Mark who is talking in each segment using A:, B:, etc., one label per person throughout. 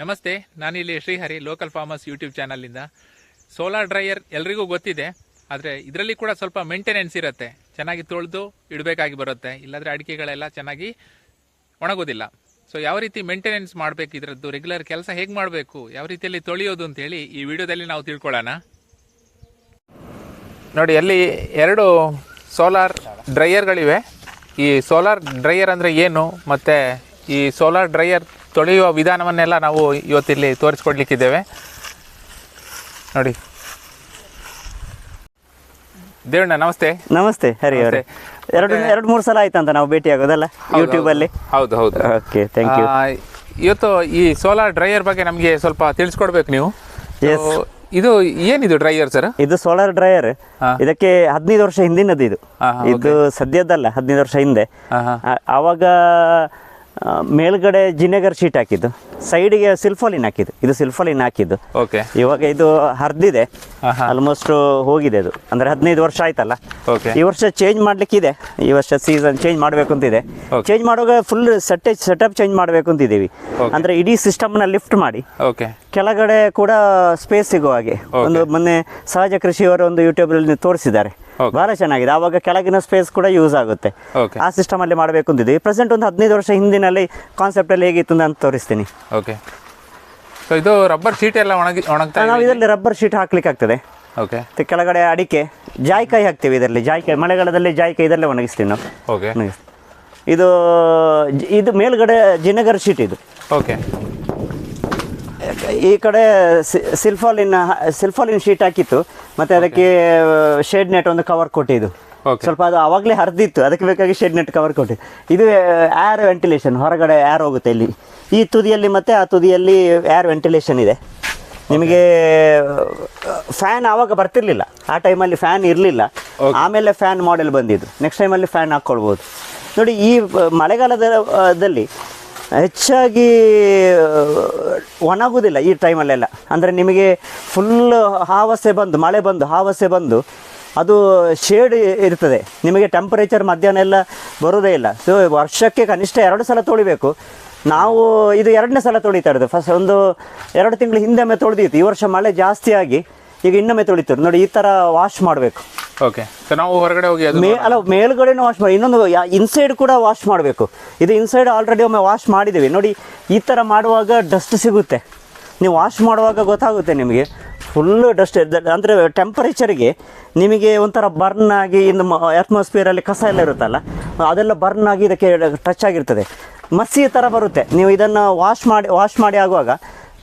A: ನಮಸ್ತೆ, ನಾನಿಲ್ಲಿ Srihari local farmers YouTube ಚಾನಲಿಂದ ಸೋಲಾರ್ ಡ್ರೈಯರ್ ಎಲ್ರಿಗೂ ಗೊತ್ತಿದೆ, ಆದರೆ ಇದರಲ್ಲಿ ಕೂಡ ಸ್ವಲ್ಪ ಮೇಂಟೆನೆನ್ಸ್ ಇರುತ್ತೆ. ಚೆನ್ನಾಗಿ ತೊಳೆದು ಇಡಬೇಕಾಗಿ ಬರುತ್ತೆ. ಇಲ್ಲಾಂದರೆ ಅಡಿಕೆಗಳೆಲ್ಲ ಚೆನ್ನಾಗಿ ಒಣಗೋದಿಲ್ಲ. ಸೊ ಯಾವ ರೀತಿ ಮೇಂಟೆನೆನ್ಸ್ ಮಾಡಬೇಕು? ಇದರದ್ದು ರೆಗ್ಯುಲರ್ ಕೆಲಸ ಹೇಗೆ ಮಾಡಬೇಕು? ಯಾವ ರೀತಿಯಲ್ಲಿ ತೊಳೆಯೋದು ಅಂತೇಳಿ ಈ ವಿಡಿಯೋದಲ್ಲಿ ನಾವು ತಿಳ್ಕೊಳ್ಳೋಣ. ನೋಡಿ, ಅಲ್ಲಿ ಎರಡು ಸೋಲಾರ್ ಡ್ರೈಯರ್ಗಳಿವೆ ಈ ಸೋಲಾರ್ ಡ್ರೈಯರ್ ಅಂದರೆ ಏನು? ಮತ್ತು ಈ ಸೋಲಾರ್ ಡ್ರೈಯರ್ ತೊಳೆಯುವ ವಿಧಾನವನ್ನೆಲ್ಲ ನಾವು ಇವತ್ತಿಲ್ಲಿ ತೋರಿಸ್ಕೊಡ್ಲಿಕ್ಕಿದ್ದೇವೆ. ನೋಡಿ. ದೇವಣ್ಣ ನಮಸ್ತೆ.
B: ನಮಸ್ತೆ ಹರಿ ಅವರೇ. ಎರಡು ಎರಡು ಮೂರು ಸಲ ಆಯ್ತಂತ ನಾವು ಭೇಟಿ ಆಗೋದಲ್ಲ? ಯೂಟ್ಯೂಬ್ ಅಲ್ಲಿ?
A: ಹೌದು ಹೌದು.
B: ಓಕೆ ಥ್ಯಾಂಕ್ ಯು
A: ಇವತ್ತು ಈ ಸೋಲಾರ್ ಡ್ರೈಯರ್ ಬಗ್ಗೆ ನಮಗೆ ಸ್ವಲ್ಪ ತಿಳಿಸ್ಕೊಡ್ಬೇಕು ನೀವು. ಇದು ಏನಿದು ಡ್ರೈಯರ್ ಸರ್
B: ಇದು ಸೋಲಾರ್ ಡ್ರೈಯರ್ ಇದಕ್ಕೆ ಹದಿನೈದು ವರ್ಷ ಹಿಂದಿನದು ಇದು. ಇದು ಸದ್ಯದ್ದಲ್ಲ ಹದಿನೈದು ವರ್ಷ ಹಿಂದೆ. ಆವಾಗ ಮೇಲ್ಗಡೆ ಜಿನೆಗರ್ ಶೀಟ್ ಹಾಕಿದ್ದು ಸೈಡಿಗೆ ಸಿಲ್ಫಾಲಿನ್ ಹಾಕಿದ್ದು ಇದು ಸಿಲ್ಫಾಲಿನ್ ಹಾಕಿದ್ದು.
A: ಓಕೆ
B: ಇವಾಗ ಇದು ಹರಿದಿದೆ. ಆಲ್ಮೋಸ್ಟ್ ಹೋಗಿದೆ ಅದು. ಅಂದ್ರೆ ಹದಿನೈದು ವರ್ಷ ಆಯ್ತಲ್ಲ.
A: ಓಕೆ
B: ಈ ವರ್ಷ ಚೇಂಜ್ ಮಾಡ್ಲಿಕ್ಕಿದೆ. ಈ ವರ್ಷ ಸೀಸನ್ ಚೇಂಜ್ ಮಾಡಬೇಕು ಅಂತಿದೆ. ಚೇಂಜ್ ಮಾಡುವಾಗ ಫುಲ್ ಸೆಟ್ ಸೆಟಪ್ ಚೇಂಜ್ ಮಾಡಬೇಕು ಅಂತಿದ್ದೀವಿ
A: ಅಂದರೆ
B: ಅಂದ್ರೆ ಇಡೀ ಸಿಸ್ಟಮ್ನ ಲಿಫ್ಟ್ ಮಾಡಿ.
A: ಓಕೆ
B: ಕೆಳಗಡೆ ಕೂಡ ಸ್ಪೇಸ್ ಸಿಗುವ ಹಾಗೆ. ಒಂದು ಮೊನ್ನೆ ಸಹಜ ಕೃಷಿಯವರು ಒಂದು ಯೂಟ್ಯೂಬ್ ಅಲ್ಲಿ ತೋರಿಸಿದ್ದಾರೆ. ಬಹಳ ಚೆನ್ನಾಗಿದೆ. ಆವಾಗ ಕೆಳಗಿನ ಸ್ಪೇಸ್ ಕೂಡ ಯೂಸ್ ಆಗುತ್ತೆ.
A: ಓಕೆ
B: ಆ ಸಿಸ್ಟಮ್ ಅಲ್ಲಿ ಮಾಡಬೇಕು ಅಂತಿದ್ದೀವಿ ಪ್ರೆಸೆಂಟ್ ಒಂದು ಹದಿನೈದು ವರ್ಷ ಹಿಂದಿನಲ್ಲಿ ಕಾನ್ಸೆಪ್ಟ್ ಅಲ್ಲಿ ಹೇಗಿತ್ತು ಅಂತ ತೋರಿಸ್ತೀನಿ.
A: ಓಕೆ ಸೊ ಇದು ರಬ್ಬರ್ ಶೀಟ್ ಎಲ್ಲ ಒಣಗಿ ಒಣಗ್ತಾ
B: ನಾವು ಇದರಲ್ಲಿ ರಬ್ಬರ್ ಶೀಟ್ ಹಾಕ್ಲಿಕ್ಕೆ ಆಗ್ತದೆ
A: ಓಕೆ
B: ಕೆಳಗಡೆ ಅಡಿಕೆ ಜಾಯಿಕಾಯಿ ಹಾಕ್ತೀವಿ ಇದರಲ್ಲಿ. ಜಾಯ್ಕಾಯಿ ಮಳೆಗಾಲದಲ್ಲಿ ಜಾಯ್ಕಾಯಿ ಇದರಲ್ಲೇ ಒಣಗಿಸ್ತೀವಿ ನಾವು.
A: ಓಕೆ
B: ಇದು ಇದು ಮೇಲ್ಗಡೆ ಜಿನಗರ್ ಶೀಟ್ ಇದು.
A: ಓಕೆ
B: ಈ ಕಡೆ ಸಿಲ್ಫಾಲಿನ್ ಸಿಲ್ಫಾಲಿನ್ ಶೀಟ್ ಹಾಕಿತ್ತು. ಮತ್ತೆ ಅದಕ್ಕೆ ಶೇಡ್ ನೆಟ್ ಒಂದು ಕವರ್ ಕೊಟ್ಟಿದ್ದು. ಸ್ವಲ್ಪ ಅದು ಅವಾಗಲೇ ಹರಿದಿತ್ತು ಅದಕ್ಕೆ ಬೇಕಾಗಿ ಶೇಡ್ ನೆಟ್ ಕವರ್ ಕೊಟ್ಟು ಇದು ಏರ್ ವೆಂಟಿಲೇಷನ್ ಹೊರಗಡೆ ಏರ್ ಹೋಗುತ್ತೆ ಇಲ್ಲಿ. ಈ ತುದಿಯಲ್ಲಿ ಮತ್ತೆ ಆ ತುದಿಯಲ್ಲಿ ಏರ್ ವೆಂಟಿಲೇಷನ್ ಇದೆ. ನಿಮಗೆ ಫ್ಯಾನ್ ಆವಾಗ ಬರ್ತಿರ್ಲಿಲ್ಲ. ಆ ಟೈಮಲ್ಲಿ ಫ್ಯಾನ್ ಇರಲಿಲ್ಲ. ಆಮೇಲೆ ಫ್ಯಾನ್ ಮಾಡೆಲ್ ಬಂದಿದ್ದು. ನೆಕ್ಸ್ಟ್ ಟೈಮಲ್ಲಿ ಫ್ಯಾನ್ ಹಾಕ್ಕೊಳ್ಬೋದು. ನೋಡಿ ಈ ಆ, ಮಳೆಗಾಲದ ಆ, ದಲ್ಲಿ ಹೆಚ್ಚಾಗಿ ಒಣಗುವುದಿಲ್ಲ ಈ ಟೈಮಲ್ಲೆಲ್ಲ ಅಂದರೆ ನಿಮಗೆ ಫುಲ್ ಹಾವಸೆ ಬಂದು, ಮಳೆ ಬಂದು, ಹಾವಸೆ ಬಂದು, ಅದು ಶೇಡ್ ಇರ್ತದೆ. ನಿಮಗೆ ಟೆಂಪರೇಚರ್ ಮಧ್ಯಾಹ್ನ ಎಲ್ಲ ಬರೋದೇ ಇಲ್ಲ. ಸೊ ವರ್ಷಕ್ಕೆ ಕನಿಷ್ಠ ಎರಡು ಸಲ ತೊಳಿಬೇಕು. ನಾವು ಇದು ಎರಡನೇ ಸಲ ತೊಳಿತಾ ಇರೋದು. ಫಸ್ಟ್ ಒಂದು ಎರಡು ತಿಂಗಳು ಹಿಂದೆ ತೊಳೆದಿತ್ತು. ಈ ವರ್ಷ ಮಳೆ ಜಾಸ್ತಿಯಾಗಿ ಈಗ ಇನ್ನೊಮ್ಮೆ ತೊಳಿತಾರೆ ನೋಡಿ ಈ ತರ ವಾಶ್ ಮಾಡಬೇಕು.
A: ಓಕೆ ಸೊ ನಾವು ಹೊರಗಡೆ ಹೋಗಿ ಅದು
B: ಮೇ ಅಲ್ಲ ಮೇಲ್ಗಡೆನೂ ವಾಶ್ ಮಾಡಿ ಇನ್ನೊಂದು ಇನ್ಸೈಡ್ ಕೂಡ ವಾಶ್ ಮಾಡಬೇಕು. ಇದು ಇನ್ಸೈಡ್ ಆಲ್ರೆಡಿ ಒಮ್ಮೆ ವಾಶ್ ಮಾಡಿದ್ದೀವಿ. ನೋಡಿ ಈ ಥರ ಮಾಡುವಾಗ ಡಸ್ಟ್ ಸಿಗುತ್ತೆ. ನೀವು ವಾಶ್ ಮಾಡುವಾಗ ಗೊತ್ತಾಗುತ್ತೆ ನಿಮಗೆ. ಫುಲ್ಲು ಡಸ್ಟ್ ಅಂದರೆ ಟೆಂಪರೇಚರ್ಗೆ ನಿಮಗೆ ಒಂಥರ ಬರ್ನ್ ಆಗಿ ಇನ್ನು ಅಟ್ಮಾಸ್ಫಿಯರಲ್ಲಿ ಕಸ ಎಲ್ಲ ಇರುತ್ತಲ್ಲ ಅದೆಲ್ಲ ಬರ್ನ್ ಆಗಿ ಇದಕ್ಕೆ ಟಚ್ ಆಗಿರ್ತದೆ. ಮಸಿ ಥರ ಬರುತ್ತೆ. ನೀವು ಇದನ್ನು ವಾಶ್ ಮಾಡಿ ವಾಶ್ ಮಾಡಿ ಆಗುವಾಗ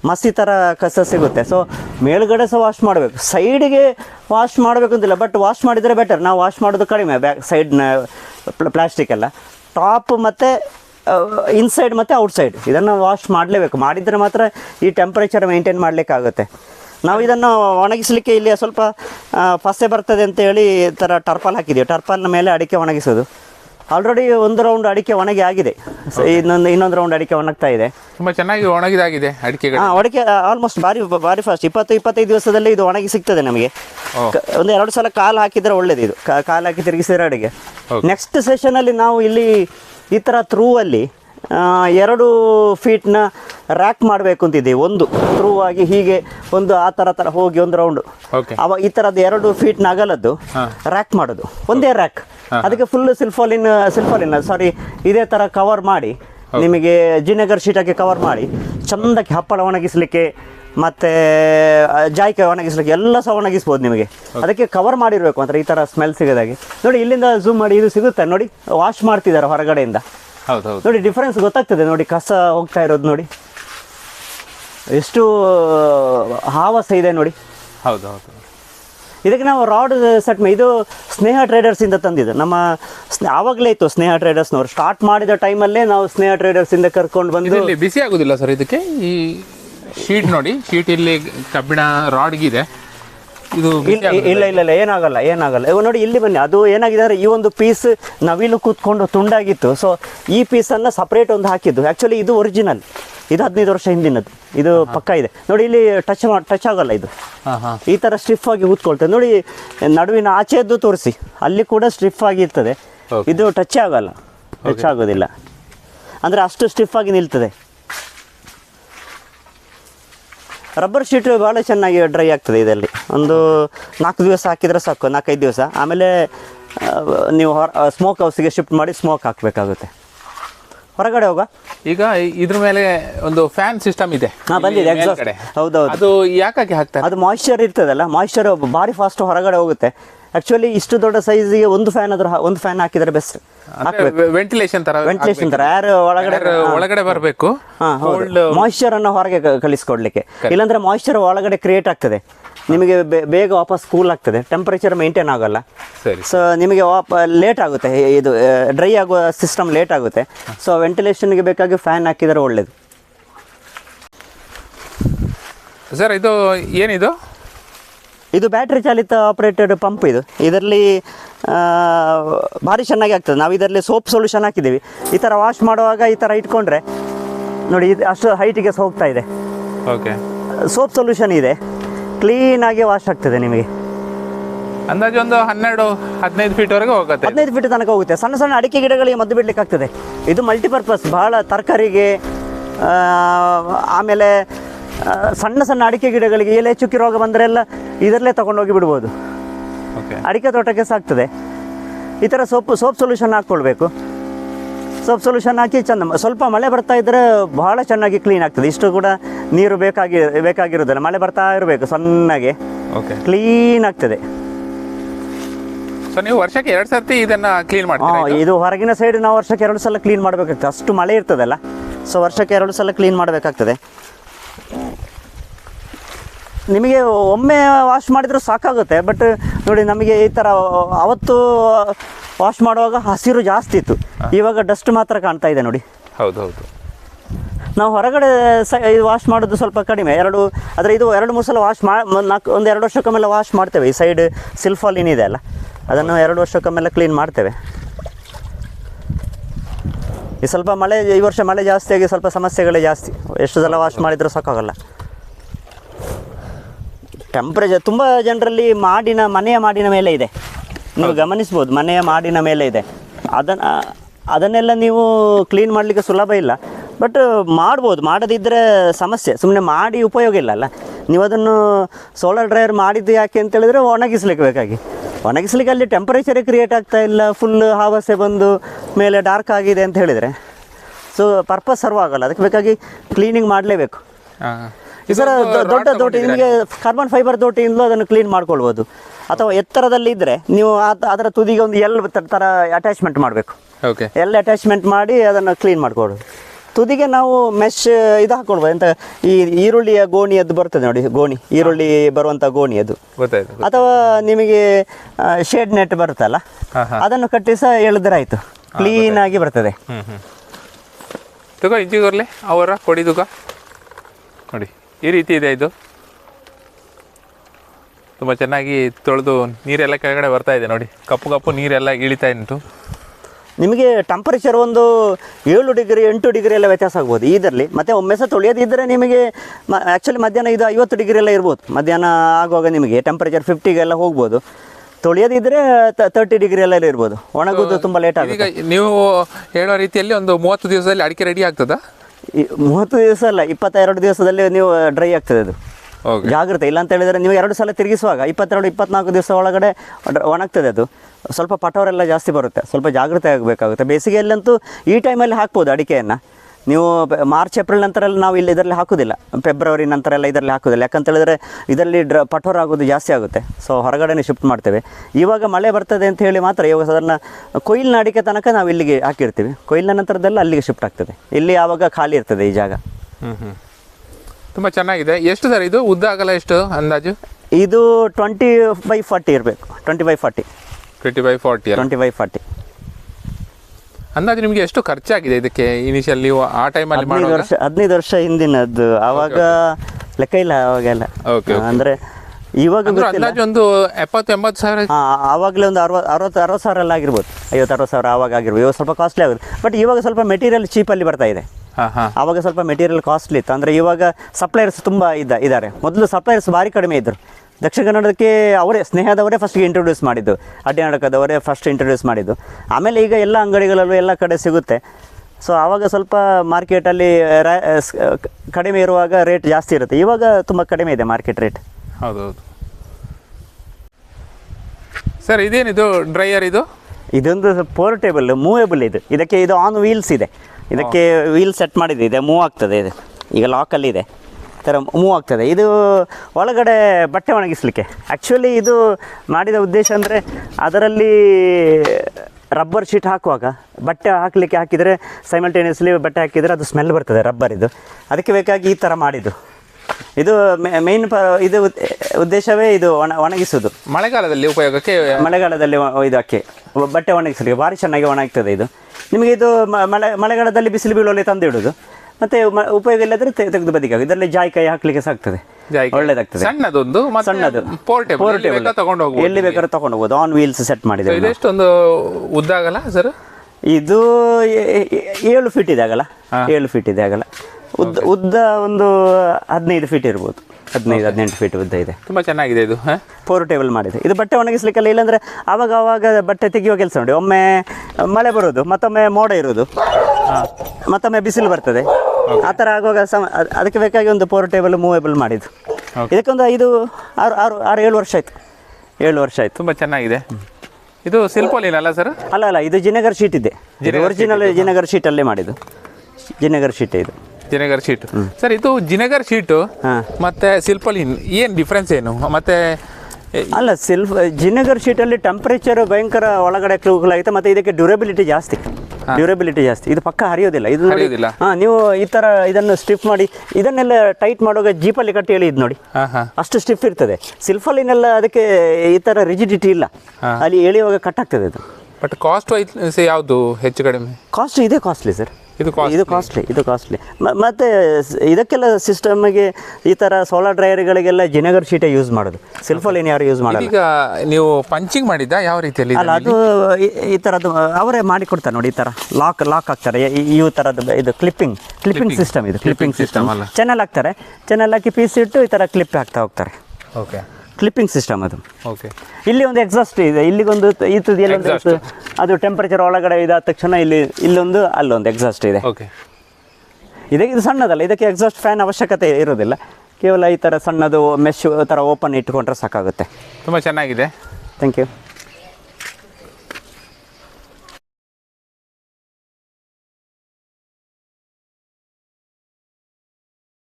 B: ಮಸಿ ಥರ ಕಸ ಸಿಗುತ್ತೆ. ಸೊ ಮೇಲುಗಡೆ ಸಹ ವಾಶ್ ಮಾಡಬೇಕು. ಸೈಡಿಗೆ ವಾಶ್ ಮಾಡಬೇಕು ಅಂತಿಲ್ಲ ಬಟ್ ವಾಶ್ ಮಾಡಿದರೆ ಬೆಟರ್ ನಾವು ವಾಶ್ ಮಾಡೋದು ಕಡಿಮೆ ಬ್ಯಾಕ್ ಸೈಡ್ನ ಪ್ಲಾಸ್ಟಿಕ್ ಎಲ್ಲ. ಟಾಪ್ ಮತ್ತು ಇನ್ಸೈಡ್ ಮತ್ತು ಔಟ್ಸೈಡ್ ಇದನ್ನು ವಾಶ್ ಮಾಡಲೇಬೇಕು. ಮಾಡಿದರೆ ಮಾತ್ರ ಈ ಟೆಂಪರೇಚರ್ ಮೇಂಟೈನ್ ಮಾಡಲಿಕ್ಕಾಗುತ್ತೆ. ನಾವು ಇದನ್ನು ಒಣಗಿಸಲಿಕ್ಕೆ ಇಲ್ಲಿ ಸ್ವಲ್ಪ ಫಸೆ ಬರ್ತದೆ ಅಂತೇಳಿ ಈ ಥರ ಟರ್ಪಲ್ ಹಾಕಿದ್ದೀವಿ ಟರ್ಪಲ್ನ ಮೇಲೆ ಅಡಿಕೆ ಒಣಗಿಸೋದು. ಆಲ್ರೆಡಿ ಒಂದು ರೌಂಡ್ ಅಡಿಕೆ ಒಣಗಿ ಆಗಿದೆ. ಇನ್ನೊಂದು ಇನ್ನೊಂದು ರೌಂಡ್ ಅಡಿಕೆ ಒಣಗ್ತಾ ಇದೆ.
A: ತುಂಬಾ ಚೆನ್ನಾಗಿ ಒಣಗಿದಾಗಿದೆ ಅಡಿಕೆ
B: ಹಾಂ ಅಡಿಕೆ ಆಲ್ಮೋಸ್ಟ್ ಭಾರಿ ಭಾರಿ ಫಾಸ್ಟ್ ಇಪ್ಪತ್ತು ಇಪ್ಪತ್ತೈದು ದಿವಸದಲ್ಲಿ ಇದು ಒಣಗಿ ಸಿಗ್ತದೆ ನಮಗೆ. ಒಂದು ಎರಡು ಸಲ ಕಾಲು ಹಾಕಿದ್ರೆ ಒಳ್ಳೇದು ಇದು. ಕಾಲು ಹಾಕಿ ತಿರುಗಿಸಿದ್ರೆ ಅಡಿಗೆ. ನೆಕ್ಸ್ಟ್ ಸೆಷನಲ್ಲಿ ನಾವು ಇಲ್ಲಿ ಈ ಥರ ಥ್ರೂ ಅಲ್ಲಿ ಎರಡು ಫೀಟ್ನ ರ್ಯಾಕ್ ಮಾಡಬೇಕು ಅಂತಿದ್ದೀವಿ ಒಂದು. ಥ್ರೂ ಆಗಿ ಹೀಗೆ ಒಂದು ಆ ಥರ ಥರ ಹೋಗಿ ಒಂದು ರೌಂಡು ಅವ ಈ ಥರದ್ದು ಎರಡು ಫೀಟ್ನ ಅಗಲದ್ದು ರ್ಯಾಕ್ ಮಾಡೋದು. ಒಂದೇ ರ್ಯಾಕ್ ಅದಕ್ಕೆ ಫುಲ್ ಸಿಲ್ಫಾಲಿನ್ ಸಿಲ್ಫಾಲಿನ್ ಸಾರಿ ಇದೇ ಥರ ಕವರ್ ಮಾಡಿ ನಿಮಗೆ ಜಿನೆಗರ್ ಶೀಟಾಗಿ ಕವರ್ ಮಾಡಿ ಚಂದಕ್ಕೆ ಹಪ್ಪಳ ಒಣಗಿಸ್ಲಿಕ್ಕೆ ಮತ್ತೆ ಜಾಯ್ಕೆ ಜಾಯ್ಕಾಯಿ ಒಣಗಿಸ್ಲಿಕ್ಕೆ ಎಲ್ಲ ಸಹ ಒಣಗಿಸ್ಬೋದು ನಿಮಗೆ. ಅದಕ್ಕೆ ಕವರ್ ಮಾಡಿರಬೇಕು ಅಂತ ಈ ಥರ ಸ್ಮೆಲ್ ಸಿಗೋದಾಗೆ. ನೋಡಿ ಇಲ್ಲಿಂದ ಝೂಮ್ ಮಾಡಿ ಇದು ಸಿಗುತ್ತೆ. ನೋಡಿ ವಾಶ್ ಮಾಡ್ತಿದ್ದಾರೆ ಹೊರಗಡೆಯಿಂದ.
A: ಹೌದು ಹೌದು
B: ನೋಡಿ ಡಿಫರೆನ್ಸ್ ಗೊತ್ತಾಗ್ತದೆ ನೋಡಿ ಕಸ ಹೋಗ್ತಾ ಇರೋದು ನೋಡಿ. ಎಷ್ಟು ಹಾವಸ ಇದೆ ನೋಡಿ.
A: ಹೌದು ಹೌದು
B: ಇದಕ್ಕೆ ನಾವು ರಾಡ್ ಸೆಟ್ ಇದು ಸ್ನೇಹ ಟ್ರೇಡರ್ಸ್ ಇಂದ ತಂದಿದ್ದು. ನಮ್ಮ ಆವಾಗಲೇ ಇತ್ತು ಸ್ನೇಹ ಟ್ರೇಡರ್ಸ್ನವರು ಸ್ಟಾರ್ಟ್ ಮಾಡಿದ ಟೈಮಲ್ಲೇ ನಾವು ಸ್ನೇಹ ಟ್ರೇಡರ್ಸ್ ಇಂದ ಕರ್ಕೊಂಡು ಬಂದು
A: ಬಿಸಿ ಆಗೋದಿಲ್ಲ ಸರ್ ಇದಕ್ಕೆ ಈ ಶೀಟ್ ನೋಡಿ ಶೀಟ್ ಇಲ್ಲಿ ಕಬ್ಬಿಣ ರಾಡ್ಗಿದೆ ಇದು
B: ಇಲ್ಲ ಇಲ್ಲ ಇಲ್ಲ ಏನಾಗಲ್ಲ ಏನಾಗಲ್ಲ. ಇವಾಗ ನೋಡಿ ಇಲ್ಲಿ ಬನ್ನಿ. ಅದು ಏನಾಗಿದೆ ಅಂದ್ರೆ ಈ ಒಂದು ಪೀಸ್ ನವಿಲು ಕೂತ್ಕೊಂಡು ತುಂಡಾಗಿತ್ತು. ಸೊ ಈ ಪೀಸನ್ನು ಸಪ್ರೇಟ್ ಒಂದು ಹಾಕಿದ್ದು. ಆ್ಯಕ್ಚುಲಿ ಇದು ಒರಿಜಿನಲ್ ಇದು ಹದಿನೈದು ವರ್ಷ ಹಿಂದಿನದ್ದು. ಇದು ಪಕ್ಕ ಇದೆ. ನೋಡಿ ಇಲ್ಲಿ ಟಚ್ ಟಚ್ ಆಗಲ್ಲ ಇದು. ಈ ಥರ ಸ್ಟಿಫ್ ಆಗಿ ಕೂತ್ಕೊಳ್ತದೆ. ನೋಡಿ ನಡುವಿನ ಆಚೆದ್ದು ತೋರಿಸಿ. ಅಲ್ಲಿ ಕೂಡ ಸ್ಟಿಫ್ ಆಗಿ ಇರ್ತದೆ. ಇದು ಟಚ್ ಆಗಲ್ಲ. ಟಚ್ ಆಗೋದಿಲ್ಲ. ಅಂದರೆ ಅಷ್ಟು ಸ್ಟಿಫ್ ಆಗಿ ನಿಲ್ತದೆ. ರಬ್ಬರ್ ಶೀಟ್ ಭಾಳ ಚೆನ್ನಾಗಿ ಡ್ರೈ ಆಗ್ತದೆ ಇದರಲ್ಲಿ. ಒಂದು ನಾಲ್ಕು ದಿವಸ ಹಾಕಿದರೆ ಸಾಕು ನಾಲ್ಕೈದು ದಿವಸ. ಆಮೇಲೆ ನೀವು ಹೊರ ಸ್ಮೋಕ್ ಹೌಸ್ಗೆ ಶಿಫ್ಟ್ ಮಾಡಿ ಸ್ಮೋಕ್ ಹಾಕಬೇಕಾಗುತ್ತೆ. ಹೊರಗಡೆ ಹೋಗ
A: ಈಗ ಇದ್ರ ಮೇಲೆ ಒಂದು ಫ್ಯಾನ್ ಸಿಸ್ಟಮ್ ಇದೆ.
B: ಹಾಂ ಬಂದಿದೆ,
A: ಎಕ್ಸಾಸ್ಟ್.
B: ಹೌದೌದು.
A: ಅದು ಯಾಕೆ ಹಾಕ್ತಾರೆ?
B: ಅದು ಮಾಯಿಶ್ಚರ್ ಇರ್ತದಲ್ಲ ಮಾಯಿಶ್ಚರ್ ಭಾರಿ ಫಾಸ್ಟ್ ಹೊರಗಡೆ ಹೋಗುತ್ತೆ. ಆ್ಯಕ್ಚುಲಿ ಇಷ್ಟು ದೊಡ್ಡ ಸೈಜಿಗೆ ಒಂದು ಫ್ಯಾನ್ ಆದ್ರೂ ಒಂದು ಫ್ಯಾನ್ ಹಾಕಿದ್ರೆ ಬೆಸ್ಟ್
A: ವೆಂಟಿಲೇಷನ್ ತರ
B: ವೆಂಟಿಲೇಷನ್ ತರ. ಯಾರು ಒಳಗಡೆ
A: ಒಳಗಡೆ ಬರಬೇಕು
B: ಮಾಯಿಶ್ಚರ್ ಅನ್ನು ಹೊರಗೆ ಕಲಿಸ್ಕೊಡ್ಲಿಕ್ಕೆ. ಕಳಿಸ್ಕೊಡ್ಲಿಕ್ಕೆ ಇಲ್ಲಾಂದ್ರೆ ಮಾಯಿಶ್ಚರ್ ಒಳಗಡೆ ಕ್ರಿಯೇಟ್ ಆಗ್ತದೆ. ನಿಮಗೆ ಬೇಗ ವಾಪಸ್ ಕೂಲ್ ಆಗ್ತದೆ. ಟೆಂಪರೇಚರ್ ಮೇಂಟೈನ್ ಆಗಲ್ಲ. ಸೊ ನಿಮಗೆ ಲೇಟ್ ಆಗುತ್ತೆ. ಇದು ಡ್ರೈ ಆಗುವ ಸಿಸ್ಟಮ್ ಲೇಟ್ ಆಗುತ್ತೆ. ಸೊ ವೆಂಟಿಲೇಷನ್ಗೆ ಬೇಕಾಗಿ ಫ್ಯಾನ್ ಹಾಕಿದರೆ ಒಳ್ಳೇದು.
A: ಸರ್ ಇದು ಏನಿದು?
B: ಇದು ಬ್ಯಾಟ್ರಿ ಚಾಲಿತ ಆಪರೇಟೆಡ್ ಪಂಪ್ ಇದು. ಇದರಲ್ಲಿ ಭಾರಿ ಚೆನ್ನಾಗಿ ಆಗ್ತದೆ. ನಾವು ಇದರಲ್ಲಿ ಸೋಪ್ ಸೊಲ್ಯೂಷನ್ ಹಾಕಿದ್ದೀವಿ. ಈ ಥರ ವಾಶ್ ಮಾಡುವಾಗ ಈ ಥರ ಇಟ್ಕೊಂಡ್ರೆ ನೋಡಿ ಇದು ಅಷ್ಟು ಹೈಟಿಗೆ ಹೋಗ್ತಾ ಇದೆ.
A: ಓಕೆ
B: ಸೋಪ್ ಸೊಲ್ಯೂಷನ್ ಇದೆ. ಕ್ಲೀನಾಗಿ ವಾಶ್ ಆಗ್ತದೆ ನಿಮಗೆ.
A: ಅಂದಾಜು ಒಂದು ಹನ್ನೆರಡು ಹದಿನೈದು ಫೀಟ್ ವರೆಗೆ ಹೋಗುತ್ತೆ.
B: ಹದಿನೈದು ಫೀಟ್ ತನಕ ಹೋಗುತ್ತೆ. ಸಣ್ಣ ಸಣ್ಣ ಅಡಿಕೆ ಗಿಡಗಳಿಗೆ ಮದ್ದು ಬಿಡ್ಲಿಕ್ಕೆ ಆಗ್ತದೆ. ಇದು ಮಲ್ಟಿಪರ್ಪಸ್ ಬಹಳ ತರಕಾರಿಗೆ ಆಮೇಲೆ ಸಣ್ಣ ಸಣ್ಣ ಅಡಿಕೆ ಗಿಡಗಳಿಗೆ ಎಲೆ ಚುಕ್ಕಿ ರೋಗ ಬಂದರೆಲ್ಲ ಇದರಲ್ಲೇ ತಗೊಂಡೋಗಿ ಬಿಡ್ಬೋದು. ಅಡಿಕೆ ತೋಟಕ್ಕೆ ಸಾಕ್ತದೆ. ಈ ಥರ ಸೋಪ್ ಸೋಪ್ ಸೊಲ್ಯೂಷನ್ ಹಾಕ್ಕೊಳ್ಬೇಕು. ಸೋಪ್ ಸೊಲ್ಯೂಷನ್ ಹಾಕಿ ಚೆಂದ ಸ್ವಲ್ಪ ಮಳೆ ಬರ್ತಾ ಇದ್ದರೆ ಬಹಳ ಚೆನ್ನಾಗಿ ಕ್ಲೀನ್ ಆಗ್ತದೆ. ಇಷ್ಟು ಕೂಡ ನೀರು ಬೇಕಾಗಿ ಬೇಕಾಗಿರೋದಿಲ್ಲ ಮಳೆ ಬರ್ತಾ ಇರಬೇಕು ಸಣ್ಣಗೆ.
A: ಓಕೆ.
B: ಕ್ಲೀನ್ ಆಗ್ತದೆ.
A: ನೀವು ವರ್ಷಕ್ಕೆ ಎರಡು ಸರ್ತಿ ಇದನ್ನ ಕ್ಲೀನ್ ಮಾಡ್ತೀರಾ? ಇದು
B: ಹೊರಗಿನ ಸೈಡ್ ನಾವು ವರ್ಷಕ್ಕೆ ಎರಡು ಸಲ ಕ್ಲೀನ್ ಮಾಡಬೇಕಾಗ್ತದೆ. ಅಷ್ಟು ಮಳೆ ಇರ್ತದಲ್ಲ. ಸೊ ವರ್ಷಕ್ಕೆ ಎರಡು ಸಲ ಕ್ಲೀನ್ ಮಾಡಬೇಕಾಗ್ತದೆ. ನಿಮಗೆ ಒಮ್ಮೆ ವಾಶ್ ಮಾಡಿದರೂ ಸಾಕಾಗುತ್ತೆ ಬಟ್ ನೋಡಿ ನಮಗೆ ಈ ಥರ ಅವತ್ತು ವಾಶ್ ಮಾಡುವಾಗ ಹಸಿರು ಜಾಸ್ತಿ ಇತ್ತು. ಇವಾಗ ಡಸ್ಟ್ ಮಾತ್ರ ಕಾಣ್ತಾ ಇದೆ ನೋಡಿ.
A: ಹೌದು ಹೌದು
B: ನಾವು ಹೊರಗಡೆ ಸ ವಾಶ್ ಮಾಡೋದು ಸ್ವಲ್ಪ ಕಡಿಮೆ. ಎರಡು ಆದರೆ ಇದು ಎರಡು ಮೂರು ಸಲ ವಾಶ್ ಮಾ ನಾಲ್ಕು ಒಂದು ಎರಡು ವರ್ಷಕ್ಕೊಮ್ಮೆಲ್ಲ ವಾಶ್ ಮಾಡ್ತೇವೆ. ಈ ಸೈಡ್ ಸಿಲ್ಫಾಲ್ ಏನಿದೆ ಅಲ್ಲ ಅದನ್ನು ಎರಡು ವರ್ಷಕ್ಕೊಮ್ಮೆಲ್ಲ ಕ್ಲೀನ್ ಮಾಡ್ತೇವೆ. ಈ ಸ್ವಲ್ಪ ಮಳೆ ಈ ವರ್ಷ ಮಳೆ ಜಾಸ್ತಿಯಾಗಿ ಸ್ವಲ್ಪ ಸಮಸ್ಯೆಗಳೇ ಜಾಸ್ತಿ. ಎಷ್ಟು ಸಲ ವಾಶ್ ಮಾಡಿದರೂ ಸಾಕಾಗಲ್ಲ. ಟೆಂಪ್ರೇಚರ್ ತುಂಬ ಜನರಲ್ಲಿ ಮಾಡಿನ ಮನೆಯ ಮಾಡಿನ ಮೇಲೆ ಇದೆ. ನೀವು ಗಮನಿಸ್ಬೋದು ಮನೆಯ ಮಾಡಿನ ಮೇಲೆ ಇದೆ. ಅದನ್ನು ಅದನ್ನೆಲ್ಲ ನೀವು ಕ್ಲೀನ್ ಮಾಡಲಿಕ್ಕೆ ಸುಲಭ ಇಲ್ಲ. ಬಟ್ ಮಾಡ್ಬೋದು ಮಾಡದಿದ್ದರೆ ಸಮಸ್ಯೆ. ಸುಮ್ಮನೆ ಮಾಡಿ ಉಪಯೋಗ ಇಲ್ಲ ಅಲ್ಲ. ನೀವು ಅದನ್ನು ಸೋಲಾರ್ ಡ್ರೈವರ್ ಮಾಡಿದ್ದು ಯಾಕೆ ಅಂತೇಳಿದರೆ ಒಣಗಿಸ್ಲಿಕ್ಕೆ ಬೇಕಾಗಿ. ಒಣಗಿಸ್ಲಿಕ್ಕೆ ಅಲ್ಲಿ ಟೆಂಪರೇಚರೇ ಕ್ರಿಯೇಟ್ ಆಗ್ತಾ ಇಲ್ಲ ಫುಲ್ ಹಾವಸೆ ಬಂದು ಮೇಲೆ ಡಾರ್ಕ್ ಆಗಿದೆ ಅಂತ ಹೇಳಿದರೆ. ಸೊ ಪರ್ಪಸ್ ಸರ್ವ್ ಆಗಲ್ಲ. ಅದಕ್ಕೆ ಬೇಕಾಗಿ ಕ್ಲೀನಿಂಗ್ ಮಾಡಲೇಬೇಕು. ಈ ಥರ ದೊಡ್ಡ ದೋಟಿ ನಿಮಗೆ ಕಾರ್ಬನ್ ಫೈಬರ್ ದೋಟಿಯಿಂದಲೂ ಅದನ್ನು ಕ್ಲೀನ್ ಮಾಡ್ಕೊಳ್ಬೋದು. ಅಥವಾ ಎತ್ತರದಲ್ಲಿ ಇದ್ದರೆ ನೀವು ಅದ್- ಅದರ ತುದಿಗೆ ಒಂದು ಎಲ್ ಥರ ಅಟ್ಯಾಚ್ಮೆಂಟ್ ಮಾಡಬೇಕು.
A: ಓಕೆ
B: ಎಲ್ ಅಟ್ಯಾಚ್ಮೆಂಟ್ ಮಾಡಿ ಅದನ್ನು ಕ್ಲೀನ್ ಮಾಡ್ಕೊಡೋದು ತುದಿಗೆ ನಾವು ಮೆಶ್ ಇದು ಹಾಕೊಳ್ಬೋದು. ಎಂತ ಈ ಈರುಳ್ಳಿಯ ಗೋಣಿಯದ್ದು ಬರ್ತದೆ ನೋಡಿ ಗೋಣಿ ಈರುಳ್ಳಿ ಬರುವಂತ ಗೋಣಿ ಅದು
A: ಗೊತ್ತಾಯ್ತು.
B: ಅಥವಾ ನಿಮಗೆ ಶೇಡ್ ನೆಟ್ ಬರುತ್ತಲ್ಲ. ಅದನ್ನು ಕಟ್ಟಿ ಸಹ ಎಳೆದ್ರೆ ಆಯ್ತು ಕ್ಲೀನ್ ಆಗಿ ಬರ್ತದೆ.
A: ತಗೋ ಅವರ ಕೊಡಿದುಗ ನೋಡಿ ಈ ರೀತಿ ಇದೆ ಇದು. ತುಂಬ ಚೆನ್ನಾಗಿ ತೊಳೆದು ನೀರೆಲ್ಲ ಕೆಳಗಡೆ ಬರ್ತಾ ಇದೆ ನೋಡಿ. ಕಪ್ಪು ಕಪ್ಪು ನೀರೆಲ್ಲ ಇಳಿತಾ ಉಂಟು.
B: ನಿಮಗೆ ಟೆಂಪರೇಚರ್ ಒಂದು ಏಳು ಡಿಗ್ರಿ ಎಂಟು ಡಿಗ್ರಿ ಎಲ್ಲ ವ್ಯತ್ಯಾಸ ಆಗ್ಬೋದು ಇದರಲ್ಲಿ ಮತ್ತು ಒಮ್ಮೆ ಸಹ ತೊಳೆಯೋದಿದ್ದರೆ ನಿಮಗೆ ಆ್ಯಕ್ಚುಲಿ ಮಧ್ಯಾಹ್ನ ಇದು ಐವತ್ತು ಡಿಗ್ರಿ ಎಲ್ಲ ಇರ್ಬೋದು. ಮಧ್ಯಾಹ್ನ ಆಗುವಾಗ ನಿಮಗೆ ಟೆಂಪರೇಚರ್ ಫಿಫ್ಟಿಗೆಲ್ಲ ಹೋಗ್ಬೋದು. ತೊಳೆಯೋದಿದ್ದರೆ ತರ್ಟಿ ಡಿಗ್ರಿ ಎಲ್ಲ ಇರ್ಬೋದು. ಒಣಗೋದು ತುಂಬ ಲೇಟ್ ಆಗುತ್ತೆ.
A: ನೀವು ಹೇಳೋ ರೀತಿಯಲ್ಲಿ ಒಂದು ಮೂವತ್ತು ದಿವಸದಲ್ಲಿ ಅಡಿಕೆ ರೆಡಿ ಆಗ್ತದಾ?
B: ಈ ಮೂವತ್ತು ದಿವಸ ಅಲ್ಲ ಇಪ್ಪತ್ತೆರಡು ದಿವಸದಲ್ಲಿ ನೀವು ಡ್ರೈ ಆಗ್ತದೆ ಅದು. ಜಾಗ್ರತೆ ಇಲ್ಲ ಅಂತ ಹೇಳಿದರೆ ನೀವು ಎರಡು ಸಲ ತಿರುಗಿಸುವಾಗ ಇಪ್ಪತ್ತೆರಡು ಇಪ್ಪತ್ನಾಲ್ಕು ದಿವಸ ಒಳಗಡೆ ಒಣಗ್ತದೆ ಅದು. ಸ್ವಲ್ಪ ಪಟೋರೆಲ್ಲ ಜಾಸ್ತಿ ಬರುತ್ತೆ ಸ್ವಲ್ಪ ಜಾಗ್ರತೆ ಆಗಬೇಕಾಗುತ್ತೆ. ಬೇಸಿಗೆಯಲ್ಲಂತೂ ಈ ಟೈಮಲ್ಲಿ ಹಾಕ್ಬೋದು ಅಡಿಕೆಯನ್ನು. ನೀವು ಮಾರ್ಚ್ ಏಪ್ರಿಲ್ ನಂತರ ಎಲ್ಲ ನಾವು ಇಲ್ಲಿ ಇದರಲ್ಲಿ ಹಾಕೋದಿಲ್ಲ. ಫೆಬ್ರವರಿ ನಂತರ ಎಲ್ಲ ಇದರಲ್ಲಿ ಹಾಕೋದಿಲ್ಲ. ಯಾಕಂತ ಹೇಳಿದ್ರೆ ಇದರಲ್ಲಿ ಡ್ರ ಪಟೋರ್ ಆಗೋದು ಜಾಸ್ತಿ ಆಗುತ್ತೆ. ಸೊ ಹೊರಗಡೆನೇ ಶಿಫ್ಟ್ ಮಾಡ್ತೇವೆ. ಇವಾಗ ಮಳೆ ಬರ್ತದೆ ಅಂತ ಹೇಳಿ ಮಾತ್ರ ಇವಾಗ ಸಾಧಾರಣ ಕೊಯ್ಲಿನ ಅಡಿಕೆ ತನಕ ನಾವು ಇಲ್ಲಿಗೆ ಹಾಕಿರ್ತೀವಿ. ಕೊಯ್ಲಿನ ನಂತರದೆಲ್ಲ ಅಲ್ಲಿಗೆ ಶಿಫ್ಟ್ ಆಗ್ತದೆ. ಇಲ್ಲಿ ಯಾವಾಗ ಖಾಲಿ ಇರ್ತದೆ ಈ ಜಾಗ.
A: ಹ್ಞೂ ಹ್ಞೂ ತುಂಬ ಚೆನ್ನಾಗಿದೆ. ಎಷ್ಟು ಸರ್ ಇದು? ಉದ್ದ ಆಗಲ್ಲ ಎಷ್ಟು ಅಂದಾಜು?
B: ಇದು ಟ್ವೆಂಟಿ ಬೈ ಫಾರ್ಟಿ ಇರಬೇಕು. Twenty by forty
A: twenty by forty
B: twenty by forty
A: ಅಂದಾಜು ನಿಮಗೆ ಎಷ್ಟು ಖರ್ಚಾಗಿದೆ ಇದಕ್ಕೆ ಇನಿಷಿಯಲ್ ನೀವು ಆ ಟೈಮಲ್ಲಿ
B: ಹದಿನೈದು ವರ್ಷ ಹದಿನೈದು ವರ್ಷ ಹಿಂದಿನದ್ದು. ಆವಾಗ ಲೆಕ್ಕ ಇಲ್ಲ
A: ಆವಾಗೆಲ್ಲ. ಓಕೆ.
B: ಅಂದರೆ ಇವಾಗ
A: ಅಂದಾಜು ಒಂದು ಎಪ್ಪತ್ತು ಎಂಬತ್ತು ಸಾವಿರ
B: ಆವಾಗಲೇ ಒಂದು ಅರವತ್ತು ಅರವತ್ತು ಅರವತ್ತು ಸಾವಿರ ಎಲ್ಲ ಆಗಿರ್ಬೋದು. ಐವತ್ತು ಅರವತ್ತು ಸಾವಿರ ಆವಾಗ ಆಗಿರ್ಬೋದು. ಇವಾಗ ಸ್ವಲ್ಪ ಕಾಸ್ಟ್ಲಿ ಆಗುತ್ತೆ. ಬಟ್ ಇವಾಗ ಸ್ವಲ್ಪ ಮೆಟೀರಿಯಲ್ ಚೀಪಲ್ಲಿ ಬರ್ತಾ ಇದೆ. ಆವಾಗ ಸ್ವಲ್ಪ ಮೆಟೀರಿಯಲ್ ಕಾಸ್ಟ್ಲಿ ಇತ್ತು. ಅಂದರೆ ಇವಾಗ ಸಪ್ಲೈಯರ್ಸ್ ತುಂಬ ಇದ್ದ ಇದ್ದಾರೆ. ಮೊದಲು ಸಪ್ಲೈಯರ್ಸ್ ಭಾರಿ ಕಡಿಮೆ ಇದ್ದರು ದಕ್ಷಿಣ ಕನ್ನಡಕ್ಕೆ ಅವರೇ ಸ್ನೇಹದವರೇ ಫಸ್ಟ್ಗೆ ಇಂಟ್ರೊಡ್ಯೂಸ್ ಮಾಡಿದ್ದು. ಅಡ್ಡಿ ನಾಟಕದವರೇ ಫಸ್ಟ್ ಇಂಟ್ರೊಡ್ಯೂಸ್ ಮಾಡಿದ್ದು. ಆಮೇಲೆ ಈಗ ಎಲ್ಲ ಅಂಗಡಿಗಳಲ್ಲೂ ಎಲ್ಲ ಕಡೆ ಸಿಗುತ್ತೆ. ಸೊ ಆವಾಗ ಸ್ವಲ್ಪ ಮಾರ್ಕೆಟಲ್ಲಿ ಕಡಿಮೆ ಇರುವಾಗ ರೇಟ್ ಜಾಸ್ತಿ ಇರುತ್ತೆ. ಇವಾಗ ತುಂಬ ಕಡಿಮೆ ಇದೆ ಮಾರ್ಕೆಟ್ ರೇಟ್
A: ಹೌದೌದು. ಸರ್ ಇದೇನಿದು ಡ್ರೈಯರ್ ಇದು?
B: ಇದೊಂದು ಪೋರ್ಟೇಬಲ್ ಮೂವೇಬಲ್ ಇದು. ಇದಕ್ಕೆ ಇದು ಆನ್ ವೀಲ್ಸ್ ಇದೆ. ಇದಕ್ಕೆ ವೀಲ್ ಸೆಟ್ ಮಾಡಿದೆ ಇದೆ ಮೂವ್ ಆಗ್ತದೆ ಇದು. ಈಗ ಲಾಕಲ್ಲಿ ಇದೆ. ಈ ಥರ ಮೂವ್ ಆಗ್ತದೆ. ಇದು ಒಳಗಡೆ ಬಟ್ಟೆ ಒಣಗಿಸ್ಲಿಕ್ಕೆ. ಆ್ಯಕ್ಚುಲಿ ಇದು ಮಾಡಿದ ಉದ್ದೇಶ ಅಂದರೆ ಅದರಲ್ಲಿ ರಬ್ಬರ್ ಶೀಟ್ ಹಾಕುವಾಗ ಬಟ್ಟೆ ಹಾಕಲಿಕ್ಕೆ ಹಾಕಿದರೆ ಸೈಮಲ್ಟೇನಿಯಸ್ಲಿ ಬಟ್ಟೆ ಹಾಕಿದರೆ ಅದು ಸ್ಮೆಲ್ ಬರ್ತದೆ ರಬ್ಬರ್ ಇದು. ಅದಕ್ಕೆ ಬೇಕಾಗಿ ಈ ಥರ ಮಾಡಿದ್ದು. ಇದು ಮೇನ್ ಪ ಇದು ಉದ್- ಉದ್ದೇಶವೇ ಇದು ಒಣ ಒಣಗಿಸೋದು.
A: ಮಳೆಗಾಲದಲ್ಲಿ ಉಪಯೋಗಕ್ಕೆ
B: ಮಳೆಗಾಲದಲ್ಲಿ ಇದಕ್ಕೆ ಬಟ್ಟೆ ಒಣಗಿಸಲಿಕ್ಕೆ ಭಾರಿ ಚೆನ್ನಾಗಿ ಒಣಗ್ತದೆ ಇದು. ನಿಮಗೆ ಇದು ಮಳೆ ಮಳೆಗಾಲದಲ್ಲಿ ಬಿಸಿಲು ಬೀಳುವಲ್ಲಿ ತಂದು ಇಡೋದು. ಮತ್ತೆ ಉಪಯೋಗ ಇಲ್ಲದ್ರೆ ತೆಗೆದು ಬದಿಗೆ ಇದರಲ್ಲಿ ಜಾಯಿಕಾಯಿ ಹಾಕ್ಲಿಕ್ಕೆ ಸಹ
A: ಆಗ್ತದೆ.
B: ಒಳ್ಳೇದಾಗ್ತದೆ.
A: ಸಣ್ಣದೊಂದು
B: ಸಣ್ಣದು.
A: ಪೋರ್ಟೇಬಲ್ ತಗೊಂಡು ಹೋಗ್ಬೋದು
B: ಎಲ್ಲಿ ಬೇಕಾದ್ರೂ ತಗೊಂಡು ಹೋಗ್ಬೋದು. ಆನ್ ವೀಲ್ಸ್ ಸೆಟ್ ಮಾಡಿದೆ
A: ಎಷ್ಟೊಂದು ಉದ್ದ ಆಗಲ್ಲ ಸರ್
B: ಇದು ಏಳು ಫೀಟ್ ಇದೆ ಆಗಲ್ಲ. ಏಳು ಫೀಟ್ ಇದೆ ಆಗಲ್ಲ. ಉದ್ದ ಉದ್ದ ಒಂದು ಹದಿನೈದು ಫೀಟ್ ಇರ್ಬೋದು. ಹದಿನೈದು ಹದಿನೆಂಟು ಫೀಟ್ ಉದ್ದ ಇದೆ.
A: ತುಂಬಾ ಚೆನ್ನಾಗಿದೆ ಇದು ಫೋರ್
B: ಪೋರ್ಟೇಬಲ್ ಮಾಡಿದೆ. ಇದು ಬಟ್ಟೆ ಒಣಗಿಸ್ಲಿಕ್ಕೆಲ್ಲ ಇಲ್ಲಾಂದ್ರೆ ಅವಾಗ ಆವಾಗ ಬಟ್ಟೆ ತೆಗೆಯುವ ಕೆಲಸ ನೋಡಿ ಒಮ್ಮೆ ಮಳೆ ಬರೋದು ಮತ್ತೊಮ್ಮೆ ಮೋಡ ಇರೋದು. ಮತ್ತೊಮ್ಮೆ ಬಿಸಿಲು ಬರ್ತದೆ. ಆ ಥರ ಆಗುವಾಗ ಸಮ ಅದಕ್ಕೆ ಬೇಕಾಗಿ ಒಂದು ಪೋರ್ಟೇಬಲ್ ಮೂವೇಬಲ್ ಮಾಡಿದ್ದು. ಇದಕ್ಕೊಂದು ಐದು ಆರು ಆರು ಆರು ಏಳು ವರ್ಷ ಆಯ್ತು. ಏಳು ವರ್ಷ ಆಯ್ತು.
A: ತುಂಬಾ ಚೆನ್ನಾಗಿದೆ. ಇದು ಸಿಲ್ಪೋಲಿನ್ ಅಲ್ಲ ಸರ್
B: ಅಲ್ಲ ಅಲ್ಲ ಇದು ಜಿನಗರ್ ಶೀಟ್ ಇದೆ. ಒರಿಜಿನಲ್ ಜಿನಗರ್ ಶೀಟಲ್ಲೇ ಮಾಡಿದ್ದು. ಜಿನಗರ್ ಶೀಟ್ ಇದು.
A: ಜಿನೆಗರ್ ಶೀಟ್ ಸರ್ ಇದು ಜಿನೆಗರ್ ಶೀಟು ಮತ್ತೆ ಸಿಲ್ಪಲಿನ್ ಏನು ಡಿಫ್ರೆನ್ಸ್ ಏನು? ಮತ್ತೆ
B: ಅಲ್ಲ ಸಿಲ್ಫ್ ಜಿನಗರ್ ಶೀಟಲ್ಲಿ ಟೆಂಪರೇಚರ್ ಭಯಂಕರ ಒಳಗಡೆ ಕ್ಲೂಗಳ ಆಯ್ತು ಮತ್ತೆ ಇದಕ್ಕೆ ಡ್ಯೂರಬಿಲಿಟಿ ಜಾಸ್ತಿ. ಡ್ಯೂರಬಿಲಿಟಿ ಜಾಸ್ತಿ. ಇದು ಪಕ್ಕ ಹರಿಯೋದಿಲ್ಲ. ಇದು ನೋಡಿ
A: ಹರಿಯೋದಿಲ್ಲ.
B: ಹಾಂ ನೀವು ಈ ಥರ ಇದನ್ನು ಸ್ಟಿಫ್ ಮಾಡಿ ಇದನ್ನೆಲ್ಲ ಟೈಟ್ ಮಾಡುವಾಗ ಜೀಪಲ್ಲಿ ಕಟ್ಟಿ ಎಳೆಯುದು ನೋಡಿ.
A: ಹಾ ಹಾ.
B: ಅಷ್ಟು ಸ್ಟಿಫ್ ಇರ್ತದೆ. ಸಿಲ್ಫಲ್ಲಿನೆಲ್ಲ ಅದಕ್ಕೆ ಈ ತರ ರಿಜಿಡಿಟಿ ಇಲ್ಲ. ಅಲ್ಲಿ ಎಳೆಯುವಾಗ ಕಟ್ ಆಗ್ತದೆ ಇದು
A: ಬಟ್ ಕಾಸ್ಟ್ ವೈಸ್ ಯಾವುದು ಹೆಚ್ಚು ಕಡಿಮೆ?
B: ಕಾಸ್ಟ್ ಇದೆ ಕಾಸ್ಟ್ಲಿ ಸರ್
A: ಇದು
B: ಇದು ಕಾಸ್ಟ್ಲಿ ಇದು ಕಾಸ್ಟ್ಲಿ ಮತ್ತೆ ಇದಕ್ಕೆಲ್ಲ ಸಿಸ್ಟಮ್ಗೆ ಈ ಥರ ಸೋಲಾರ್ ಡ್ರೈಯರ್ಗಳಿಗೆಲ್ಲ ಜಿನಗರ್ ಶೀಟೇ ಯೂಸ್ ಮಾಡೋದು. ಸಿಲ್ಫೋಲಿನ್ ಯಾರು ಯೂಸ್ ಮಾಡೋದು
A: ಈಗ ನೀವು ಪಂಚಿಂಗ್ ಮಾಡಿದ್ದ ಯಾವ ರೀತಿಯಲ್ಲಿ
B: ಅಲ್ಲ ಅದು ಈ- ಥರದ್ದು ಅವರೇ ಮಾಡಿಕೊಡ್ತಾರೆ ನೋಡಿ ಈ ಥರ ಲಾಕ್ ಲಾಕ್ ಆಗ್ತಾರೆ ಈ- ಥರದ್ದು ಇದು ಕ್ಲಿಪ್ಪಿಂಗ್ ಕ್ಲಿಪ್ಪಿಂಗ್ ಸಿಸ್ಟಮ್ ಇದು ಕ್ಲಿಪ್ಪಿಂಗ್ ಸಿಸ್ಟಮ್ ಚೆನ್ನಲ್ ಹಾಕ್ತಾರೆ. ಚೆನ್ನಲ್ ಹಾಕಿ ಪೀಸ್ ಇಟ್ಟು ಈ ಥರ ಕ್ಲಿಪ್ ಹಾಕ್ತಾ ಹೋಗ್ತಾರೆ.
A: ಓಕೆ
B: ಕ್ಲಿಪ್ಪಿಂಗ್ ಸಿಸ್ಟಮ್ ಅದು.
A: ಓಕೆ
B: ಇಲ್ಲಿ ಒಂದು ಎಕ್ಸಾಸ್ಟ್ ಇದೆ. ಇಲ್ಲಿಗೊಂದು ಈ ತುದಿಯಲ್ಲಿ ಒಂದು ಅದು ಟೆಂಪರೇಚರ್ ಒಳಗಡೆ ಇದಾದ ತಕ್ಷಣ ಇಲ್ಲಿ ಇಲ್ಲೊಂದು ಅಲ್ಲೊಂದು ಎಕ್ಸಾಸ್ಟ್ ಇದೆ.
A: ಓಕೆ
B: ಇದಕ್ಕೆ ಇದು ಸಣ್ಣದಲ್ಲ. ಇದಕ್ಕೆ ಎಕ್ಸಾಸ್ಟ್ ಫ್ಯಾನ್ ಅವಶ್ಯಕತೆ ಇರೋದಿಲ್ಲ ಕೇವಲ ಈ ಥರ ಸಣ್ಣದು ಮೆಶ್ ಥರ ಓಪನ್ ಇಟ್ಕೊಂಡ್ರೆ ಸಾಕಾಗುತ್ತೆ.
A: ತುಂಬ ಚೆನ್ನಾಗಿದೆ.
B: Thank you